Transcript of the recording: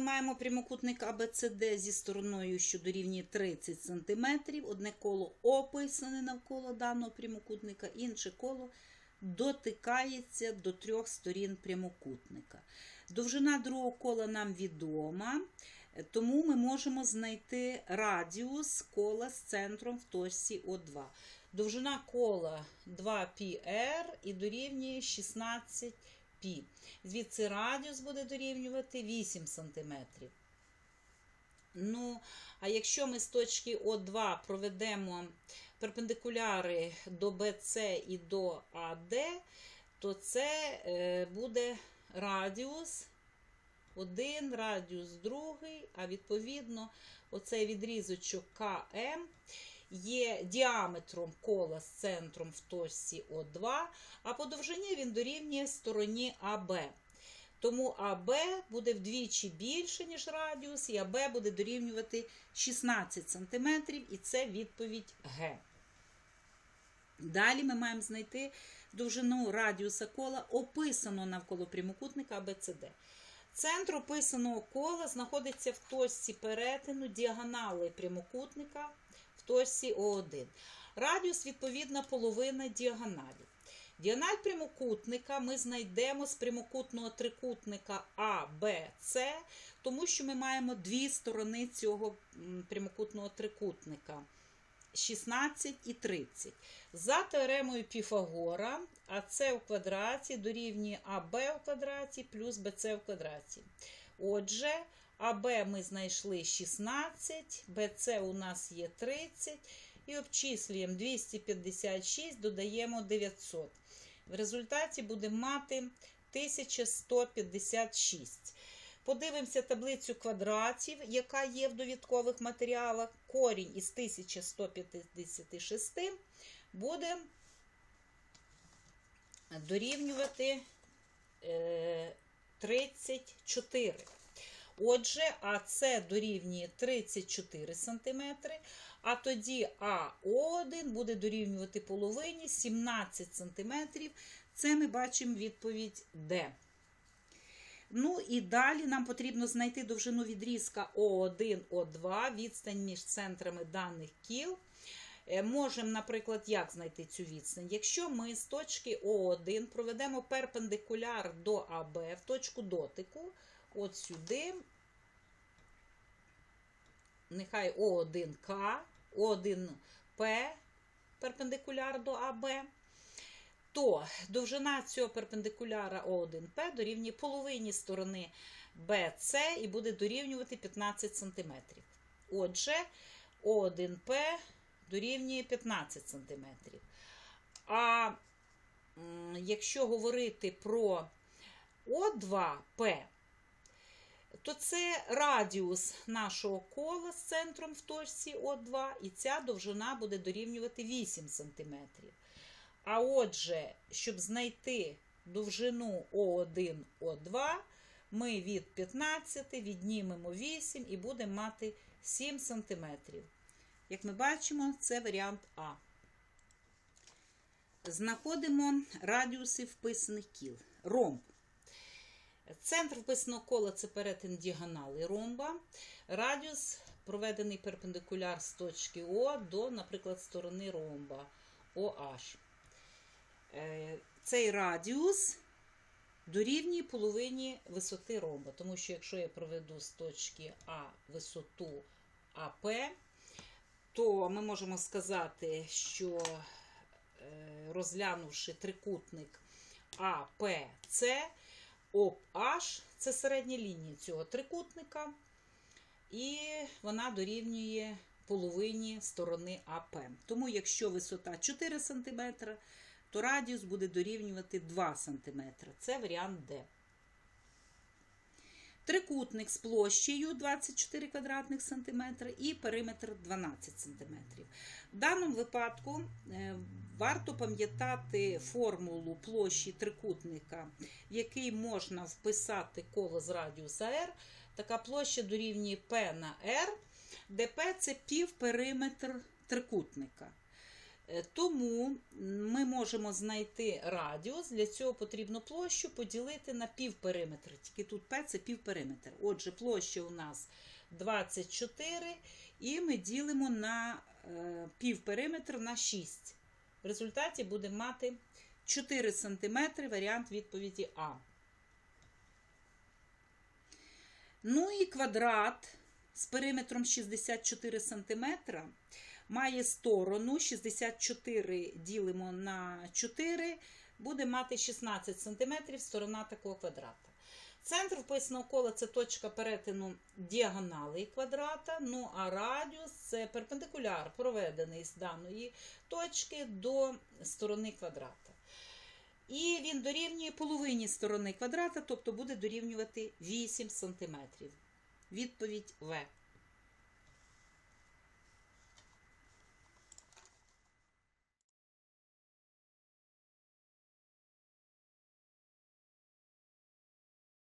маємо прямокутник ABCD зі стороною, що дорівнює 30 см. Одне коло описане навколо даного прямокутника, інше коло дотикається до трьох сторін прямокутника. Довжина другого кола нам відома, тому ми можемо знайти радіус кола з центром в точці О2. Довжина кола 2πr і дорівнює 16π. Звідси радіус буде дорівнювати 8 см. Ну, а якщо ми з точки О2 проведемо перпендикуляри до BC і до AD, то це е, буде радіус один, радіус другий, а відповідно, оцей відрізочок КМ є діаметром кола з центром в точці О2, а по довжині він дорівнює стороні АБ. Тому АБ буде вдвічі більше, ніж радіус, і АБ буде дорівнювати 16 см, і це відповідь Г. Далі ми маємо знайти довжину радіуса кола, описаного навколо прямокутника ABCD. Центр описаного кола знаходиться в точці перетину діагонали прямокутника в точці О1. Радіус, відповідно, половина діагоналі. Діагональ прямокутника ми знайдемо з прямокутного трикутника А, Б, С, тому що ми маємо дві сторони цього прямокутного трикутника. 16 і 30. За теоремою Піфагора АС в квадраті дорівнює АБ в квадраті плюс БЦ в квадраті. Отже, АБ ми знайшли 16, БЦ у нас є 30. І обчислюємо 256, додаємо 900. В результаті будемо мати 1156. Подивимося таблицю квадратів, яка є в довідкових матеріалах. Корінь із 1156 буде дорівнювати е, 34. Отже, АС дорівнює 34 см, а тоді АО1 буде дорівнювати половині 17 см. Це ми бачимо відповідь Д. Ну і далі нам потрібно знайти довжину відрізка О1, О2, відстань між центрами даних кіл. Е, Можемо, наприклад, як знайти цю відстань? Якщо ми з точки О1 проведемо перпендикуляр до АБ в точку дотику, от сюди, нехай О1К, О1П перпендикуляр до АБ, то довжина цього перпендикуляра О1П дорівнює половині сторони BC і буде дорівнювати 15 см. Отже, О1П дорівнює 15 см. А якщо говорити про О2П, то це радіус нашого кола з центром в точці О2, і ця довжина буде дорівнювати 8 см. А отже, щоб знайти довжину О1, О2, ми від 15 віднімемо 8 і будемо мати 7 см. Як ми бачимо, це варіант А. Знаходимо радіуси вписаних кіл. Ромб. Центр вписаного кола це перетин діагонали ромба. Радіус проведений перпендикуляр з точки О до, наприклад, сторони ромба OH. Цей радіус дорівнює половині висоти ромба. Тому що якщо я проведу з точки А висоту АП, то ми можемо сказати, що е, розглянувши трикутник АПЦ, OH – це середня лінія цього трикутника, і вона дорівнює половині сторони АП. Тому, якщо висота 4 см, то радіус буде дорівнювати 2 см. Це варіант Д. Трикутник з площею 24 квадратних сантиметри і периметр 12 сантиметрів. В даному випадку е, варто пам'ятати формулу площі трикутника, в який можна вписати коло з радіуса R. Така площа дорівнює P на R, де P – це півпериметр трикутника. Е, Тому ми можемо знайти радіус. Для цього потрібно площу поділити на півпериметр. Тільки тут P це півпериметр. Отже, площа у нас 24, і ми ділимо на е, півпериметр на 6. В результаті будемо мати 4 см варіант відповіді А. Ну і квадрат з периметром 64 см має сторону 64 ділимо на 4, буде мати 16 см сторона такого квадрата. Центр вписаного кола це точка перетину діагоналей квадрата, ну а радіус це перпендикуляр, проведений з даної точки до сторони квадрата. І він дорівнює половині сторони квадрата, тобто буде дорівнювати 8 см. Відповідь В.